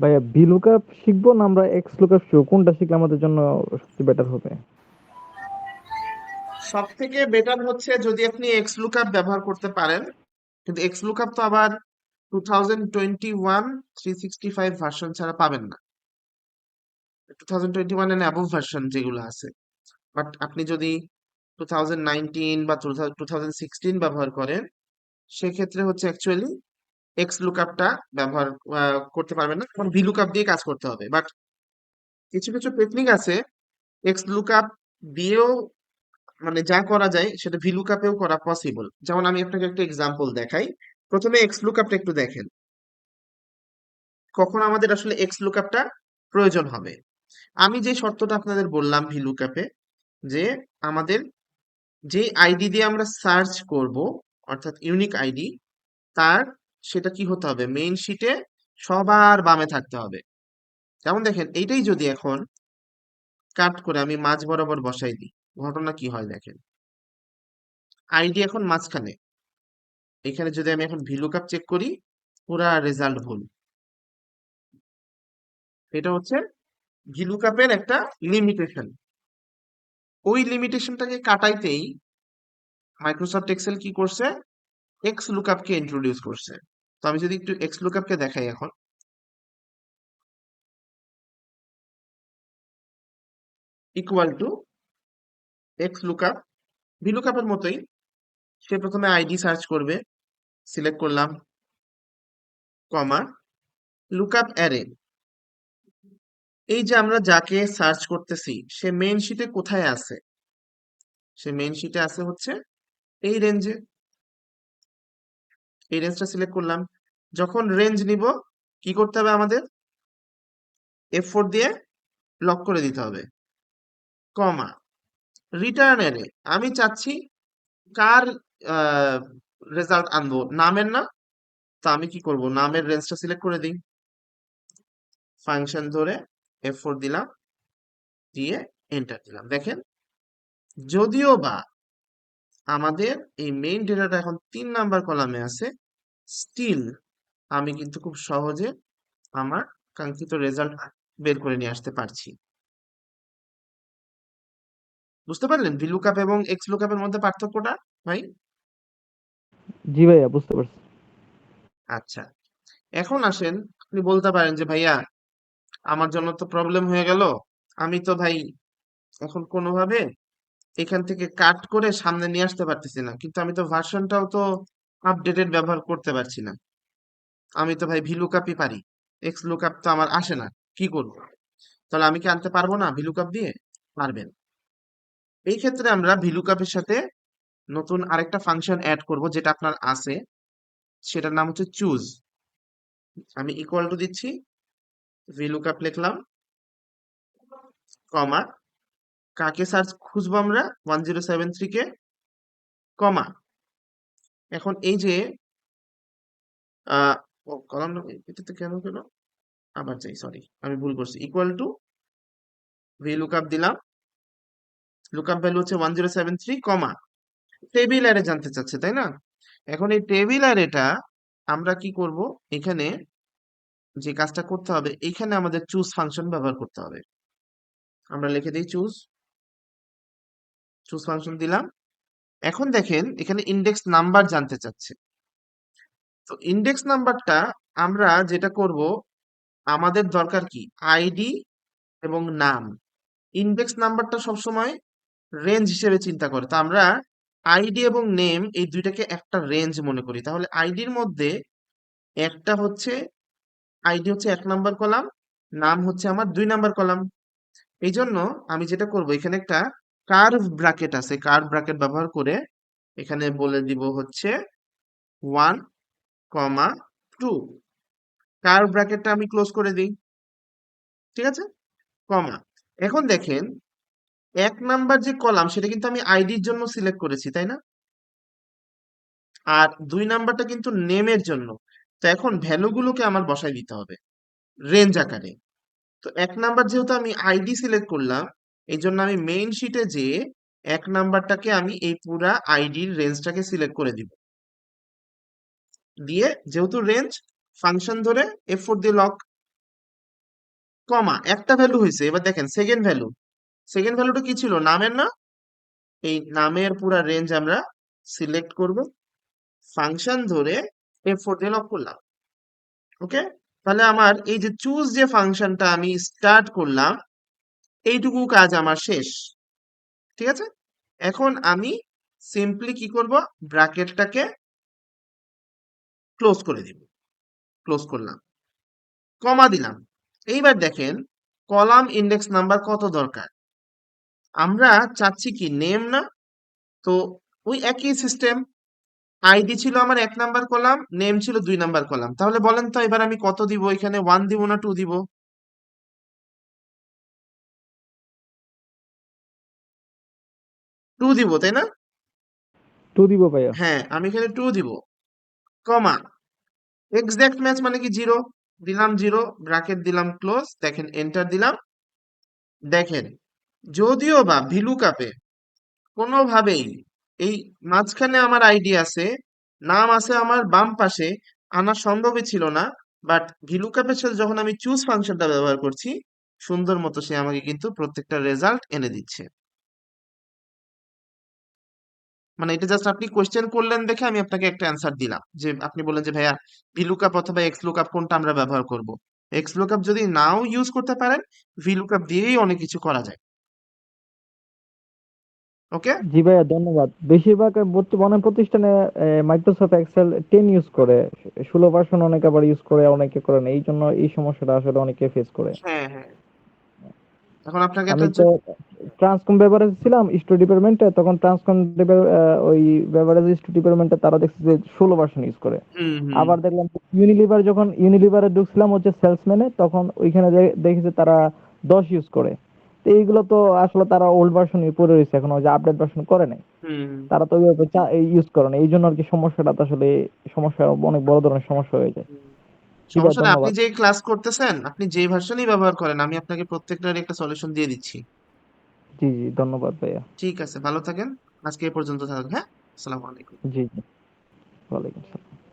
ভাইয়া V lookup শিখব না আমরা এক্স লুকআপ শিখব? কোনটা শিখলে আমাদের জন্য সবচেয়ে বেটার হবে? সব থেকে বেটার হচ্ছে যদি আপনি এক্স লুকআপ ব্যবহার করতে পারেন। কিন্তু এক্স লুকআপ তো আবার two thousand twenty one three sixty five version ছাড়া পাবেন না। Two thousand twenty one and above version যেগুলো আছে। বাট আপনি যদি টু থাউজেন্ড নাইনটিন বা টু থাউজেন্ড সিক্সটিন ব্যবহার করেন, সেক্ষেত্রে হচ্ছে অ্যাকচুয়ালি এক্স লুকআপটা ব্যবহার করতে পারবেন না। কারণ ভি লুকআপ দিয়ে কাজ করতে হবে। বাট কিছু কিছু টেকনিক আছে। এক্স লুকআপ দিয়েও মানে যা করা যায়, সেটা ভি লুকআপেও করা পসিবল যেমন আমি আপনাকে একটা এক্সাম্পল দেখাই। প্রথমে এক্স লুকআপটা একটু দেখেন। কখন আমাদের আসলে এক্স লুকআপটা প্রয়োজন হবে। আমি যে শর্তটা আপনাদের বললাম ভি লুকআপে যে আমাদের যে আইডি দিয়ে আমরা সার্চ করব, অর্থাৎ ইউনিক আইডি তার সেটা কি হতে হবে? মেইন শিটে সবার বামে থাকতে হবে। যেমন দেখেন, এইটাই যদি এখন কাট করে আমি মাঝ বরাবর বসাই দিই, ঘটনা কি হয় দেখেন? আইডি এখন মাঝখানে। এখানে যদি আমি এখন ভিলুকআপ চেক করি, পুরা রেজাল্ট ভুল। এটা হচ্ছে ভিলুকআপের একটা লিমিটেশন ওই লিমিটেশনটাকে কাটাইতেই মাইক্রোসফট এক্সেল কি করছে? এক্স লুকআপকে ইন্ট্রোডিউস করছে। তো আমি যদি একটু এক্স লুকআপকে দেখাই এখন। ইকুয়াল টু এক্স লুকআপ ভিলুকআপের মতোই। সে প্রথমে আইডি সার্চ করবে। সিলেক্ট করলাম। কমা লুকআপ অ্যারে এই যে আমরা যাকে সার্চ করতেছি, সে মেইন শিটে কোথায় আছে? সে মেইন শিটে আছে হচ্ছে এই রেঞ্জে এই রেঞ্জটা সিলেক্ট করলাম। যখন রেঞ্জ নিব, কি করতে হবে আমাদের? এফ ফোর দিয়ে লক করে দিতে হবে। কমা রিটার্ন এরে আমি চাচ্ছি কার রেজাল্ট আনব? নামের না? তো আমি কি করব? নামের রেঞ্জটা সিলেক্ট করে দিই। ফাংশন ধরে এফ ফোর দিলাম, দিয়ে এন্টার দিলাম। দেখেন, যদিও বা আমাদের এই মেইন ডেটাটা এখন তিন নাম্বার কলামে আছে। স্টিল আমি কিন্তু খুব সহজে আমার কাঙ্ক্ষিত রেজাল্ট বের করে নিয়ে আসতে পারছি। বুঝতে পারলেন? ভি লুকআপ এবং এক্স লুকআপের মধ্যে পার্থক্যটা ভাই? জি ভাইয়া বুঝতে পারছি। আচ্ছা। এখন আসেন আপনি বলতে পারেন যে ভাইয়া আমার জন্য তো প্রবলেম হয়ে গেল। আমি তো ভাই এখন কোনোভাবে এখান থেকে কাট করে সামনে নিয়ে আসতে পারতেছি না। কিন্তু আমি তো ভার্সনটাও তো আপডেটেড ব্যবহার করতে পারছি না। আমি তো ভাই ভি লুকআপই পারি। এক্স লুকআপ তো আমার আসে না। কি করব? তাহলে আমি কি আনতে পারব না ভি লুকআপ দিয়ে পারবেন এই ক্ষেত্রে আমরা ভি লুকআপের সাথে নতুন আরেকটা ফাংশন অ্যাড করব যেটা আপনার আছে। সেটার নাম হচ্ছে চুজ আমি ইকুয়াল টু দিচ্ছি। ভি লুকআপ লিখলাম। কমা কাকে সার্চ খুঁজবো আমরা? ওয়ান জিরো সেভেন থ্রি কে? কমা। এখন এই যে কলাম এটাতে কেন কেন আবার চাই সরি আমি ভুল করছি। ইকুয়াল টু ভি লুকআপ দিলাম। লুকআপ ভ্যালু হচ্ছে one zero seven three comma. Table array জানতে চাচ্ছে, তাই না? এখন এই টেবিল অ্যারেটা আমরা কি করব? এখানে যে কাজটা করতে হবে, এখানে আমাদের চুজ ফাংশন ব্যবহার করতে হবে। আমরা লিখে দিই চুজ চুজ ফাংশন দিলাম। এখন দেখেন, এখানে ইন্ডেক্স নাম্বার জানতে চাচ্ছে। তো ইন্ডেক্স নাম্বারটা আমরা যেটা করব, আমাদের দরকার কি? আইডি এবং নাম। ইন্ডেক্স নাম্বারটা সবসময় রেঞ্জ হিসেবে চিন্তা করে। তো আমরা আইডি এবং নেম এই দুইটাকে একটা রেঞ্জ মনে করি। তাহলে আইডির মধ্যে একটা হচ্ছে আইডি হচ্ছে এক নাম্বার কলাম নাম হচ্ছে আমার দুই নাম্বার কলাম এই জন্য আমি যেটা করব, এখানে একটা কার্ভ ব্র্যাকেট আছে কার্ভ ব্র্যাকেট ব্যবহার করে এখানে বলে দিব হচ্ছে ওয়ান কমা টু কার্ভ ব্র্যাকেটটা আমি ক্লোজ করে দিই। ঠিক আছে? কমা এখন দেখেন, এক নাম্বার যে কলাম সেটা কিন্তু আমি আইডির জন্য সিলেক্ট করেছি, তাই না? আর দুই নাম্বারটা কিন্তু নেমের জন্য। তো এখন ভ্যালুগুলোকে আমার বসাই দিতে হবে রেঞ্জ আকারে। তো এক নাম্বার যেহেতু আমি আইডি সিলেক্ট করলাম এই জন্য আমি মেইন শিটে যে এক নাম্বারটাকে আমি এই পুরা আইডির রেঞ্জটাকে সিলেক্ট করে দিব। দিয়ে যেহেতু রেঞ্জ ফাংশন ধরে এফ ফোর দিয়ে লক কমা একটা ভ্যালু হয়েছে এবার দেখেন সেকেন্ড ভ্যালু সেকেন্ড ভ্যালুটা কি ছিল? নামের না? এই নামের পুরা রেঞ্জ আমরা সিলেক্ট করব। ফাংশন ধরে এফ ফোর দিয়ে লক করলাম। ওকে তাহলে আমার এই যে চুজ যে ফাংশনটা আমি স্টার্ট করলাম এইটুকু কাজ আমার শেষ। ঠিক আছে? এখন আমি সিম্পলি কি করব? ব্র্যাকেটটাকে ক্লোজ করে দিব। ক্লোজ করলাম। কমা দিলাম। এইবার দেখেন, কলাম ইন্ডেক্স নাম্বার কত দরকার? আমরা চাচ্ছি কি নেম না? তো ওই একই সিস্টেম আইডি ছিল আমার এক নাম্বার কলাম নেম ছিল দুই নাম্বার কলাম। তাহলে বলেন তো, এবার আমি কত দিব? এখানে ওয়ান দিব না টু দিব? টু দিব তাই না? টু দিব ভাইয়া। হ্যাঁ আমি এখানে টু দিব। কমা। এক্সাক্ট ম্যাচ মানে কি জিরো দিলাম জিরো ব্র্যাকেট দিলাম ক্লোজ দেখেন এন্টার দিলাম। দেখেন যদিও বা ভিলু কাপে কোনোভাবেই এই মাঝখানে আমার আইডি আছে নাম আছে আমার বাম পাশে আনা সম্ভবই ছিল না বাট ভিলু কাপের সাথে যখন আমি চুজ ফাংশনটা ব্যবহার করছি সুন্দর মতো সে আমাকে কিন্তু প্রত্যেকটা রেজাল্ট এনে দিচ্ছে। মানে এটা জাস্ট আপনি কোশ্চেন করলেন দেখে আমি আপনাকে একটা অ্যান্সার দিলাম। যে আপনি বললেন যে ভাইয়া ভিলুকাপ অথবা এক্স লুকআপ কোনটা আমরা ব্যবহার করব? এক্স লুকআপ যদি নাও ইউজ করতে পারেন ভিলুকাপ দিয়েই অনেক কিছু করা যায়। ওকে জি ভাইয়া ধন্যবাদ। বেশিরভাগ বর্তমানে প্রতিষ্ঠানে মাইক্রোসফট এক্সেল টেন ইউজ করে। ষোলো ভার্সন অনেকে আবার ইউজ করে অনেকে করে না এই জন্য এই সমস্যাটা আসলে অনেকে ফেস করে। হ্যাঁ হ্যাঁ। এখন আপনাকে আমি তো ট্রান্সকম বেভারেজ ছিলাম স্টুডিও ডিপার্টমেন্টে তখন ট্রান্সকম ওই বেভারেজ স্টুডিও ডিপার্টমেন্টে তারা দেখছে যে ষোলো ভার্সন ইউজ করে। আবার দেখলাম ইউনিলিভার যখন ইউনিলিভারে ঢুকছিলাম হচ্ছে সেলসম্যানে তখন ওইখানে দেখেছি তারা দশ ইউজ করে। তো এইগুলো তো আসলে তারা ওল্ড ভার্সন পড়ে রয়েছে এখন ওই যে আপডেট ভার্সন করে নাই। তারা তো ওইভাবে ইউজ করে না এই জন্য আর কি সমস্যাটা আসলে সমস্যা অনেক বড় ধরনের সমস্যা হয়ে যায়। সমস্যা না আপনি যে ক্লাস করতেছেন আপনি যে ভার্সনই ব্যবহার করেন আমি আপনাকে প্রত্যেকটার একটা সলিউশন দিয়ে দিচ্ছি। জি জি ধন্যবাদ ভাইয়া। ঠিক আছে ভালো থাকেন। আজকে এ পর্যন্ত থাকুন হ্যাঁ? আসসালামু আলাইকুম। জি জি। ওয়ালাইকুম আসসালাম।